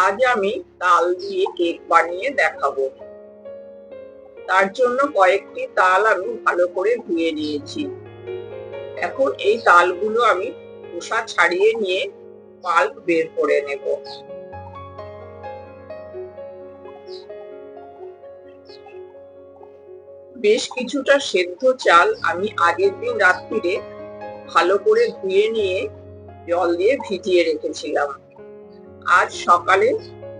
আজ আমি তাল দিয়ে কেক বানিয়ে দেখাবো। তার জন্য কয়েকটি তাল আমি ভালো করে ধুয়ে নিয়েছি। এখন এই তালগুলো আমি খোসা ছাড়িয়ে নিয়ে পাল্প বের করে নেব। বেশ কিছুটা সেদ্ধ চাল আমি আগের দিন রাত্রিরে ভালো করে ধুয়ে নিয়ে জল দিয়ে ভিজিয়ে রেখেছিলাম। আজ সকালে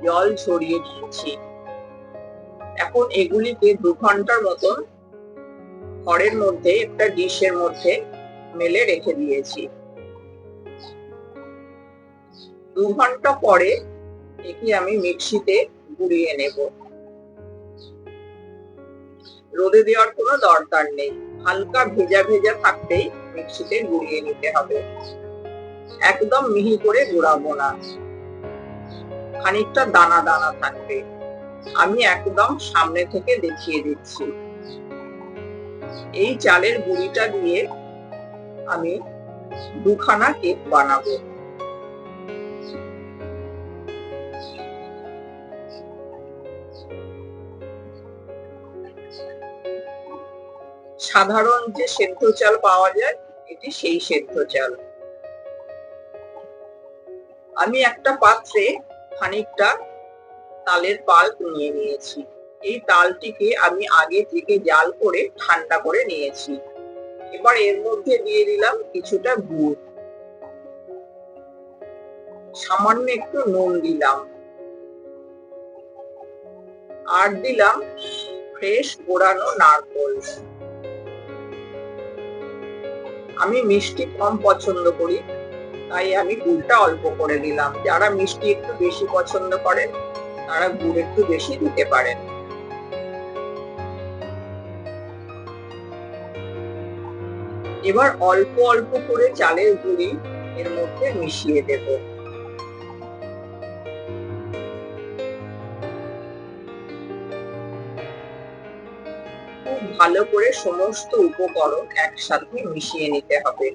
জল ঝরিয়ে দিয়েছি এখন এগুলিকে দু ঘণ্টার মতন ঘরের মধ্যে একটা ডিশের মধ্যে মেলে রেখে দিয়েছি। দু ঘণ্টা পরে একে আমি মিক্সিতে গুঁড়িয়ে নেব। রোদে দেওয়ার কোনো দরকার নেই। হালকা ভেজা ভেজা থাকতেই মিক্সিতে গুঁড়িয়ে নিতে হবে। একদম মিহি করে গুঁড়াবো না। খানিকটা দানা দানা থাকবে। আমি একদম সামনে থেকে দেখিয়ে দিচ্ছি। এই চালের গুঁড়িটা দিয়ে আমি দুখানা কেক বানাবো। সাধারণ যে সেদ্ধ চাল পাওয়া যায়, এটি সেই সেদ্ধ চাল। আমি একটা পাত্রে খানিকটা তালের পাল্প নিয়ে নিয়েছি। এই তালটিকে আমি আগে থেকে জাল করে ঠান্ডা করে নিয়েছি। এবার এর মধ্যে দিয়ে দিলাম কিছুটা গুড়। সামান্য একটু নুন দিলাম। আর দিলাম ফ্রেশ গোড়ানো নারকোল। আমি মিষ্টি কম পছন্দ করি। তাই আমি গুড়টা অল্প করে দিলাম যারা মিষ্টি একটু বেশি পছন্দ করেন, তারা গুড় একটু বেশি দিতে পারেন। এবার অল্প অল্প করে চালের গুঁড়ি এর মধ্যে মিশিয়ে দেব। ভালো করে সমস্ত উপকরণ একসাথে মিশিয়ে নিতে হবে।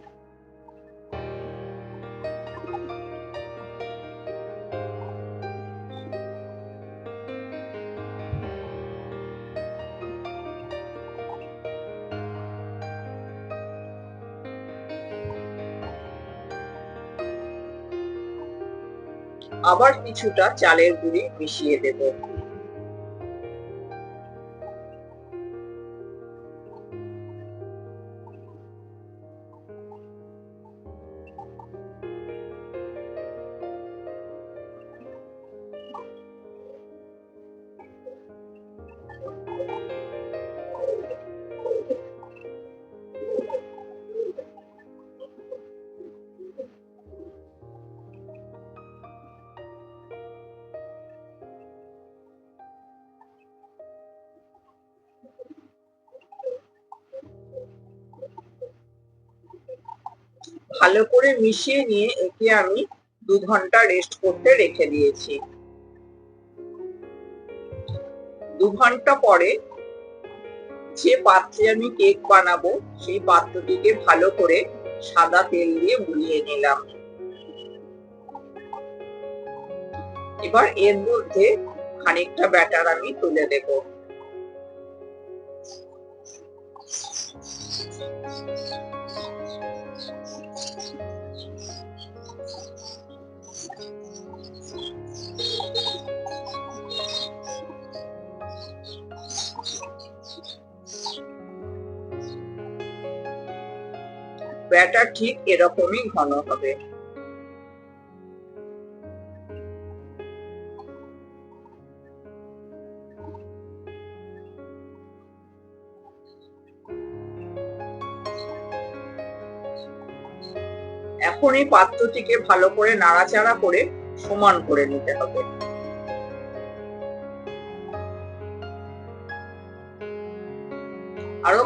আবার কিছুটা চালের গুঁড়ি মিশিয়ে দেব। ভালো করে মিশিয়ে নিয়ে একে আমি দু ঘণ্টা রেস্ট করতে রেখে দিয়েছি। দু ঘণ্টা পরে যে পাত্রে আমি কেক বানাবো, সেই পাত্রটিকে ভালো করে সাদা তেল দিয়ে বুলিয়ে নিলাম। এবার এর মধ্যে খানিকটা ব্যাটার আমি তুলে দেব। ব্যাটার ঠিক এরকমই ঘন হবে। এখন এই পাত্রটিকে ভালো করে নাড়াচাড়া করে সমান করে নিতে হবে।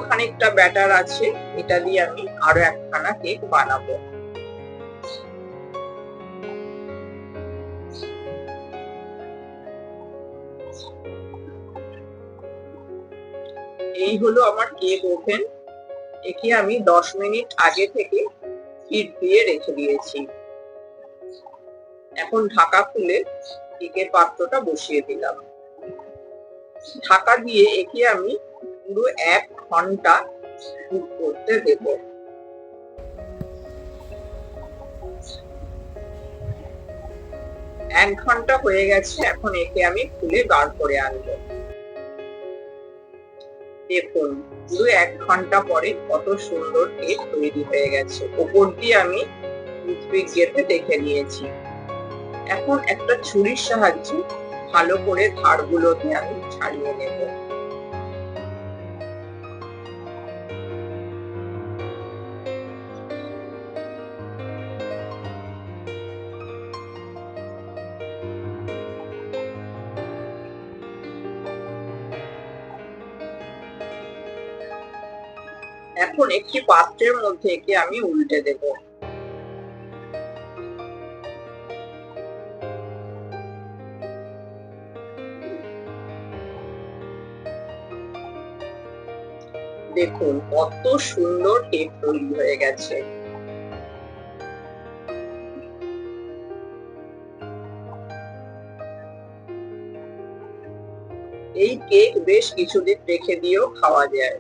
খানিকটা ব্যাটার আছে, এটা দিয়ে আমি আরও একখানা কেক বানাবো। এই হলো আমার কেক ওভেন একে আমি দশ মিনিট আগে থেকে হিট দিয়ে রেখে দিয়েছি। এখন ঢাকা খুলে কেকের পাত্রটা বসিয়ে দিলাম। ঢাকা দিয়ে একে আমি পুরো এক ঘণ্টা কুক করতে দেব। এক ঘণ্টা হয়ে গেছে, এখন একে আমি খুলে বার করে আনব। দেখুন, পুরো এক ঘণ্টা পরে কত সুন্দর কেক তৈরি হয়ে গেছে। ওপর দিয়ে আমি টুথপিক গেঁথে দেখে নিয়েছি। এখন একটা ছুরির সাহায্যে ভালো করে ধারগুলোকে আমি ছাড়িয়ে নেব। এখন একটি পাত্রের মধ্যে একে আমি উল্টে দেব। দেখুন, কত সুন্দর কেক তৈরি হয়ে গেছে। এই কেক বেশ কিছুদিন রেখে দিয়েও খাওয়া যায়।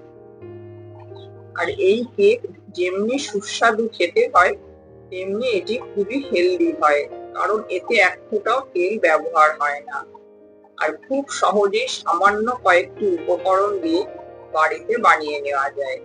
আর এই কেক যেমনি সুস্বাদু খেতে হয়, তেমনি এটি খুবই হেলদি হয়, কারণ এতে এক ফোঁটাও তেল ব্যবহার হয় না। আর খুব সহজেই সামান্য কয়েকটি উপকরণ দিয়ে বাড়িতে বানিয়ে নেওয়া যায়।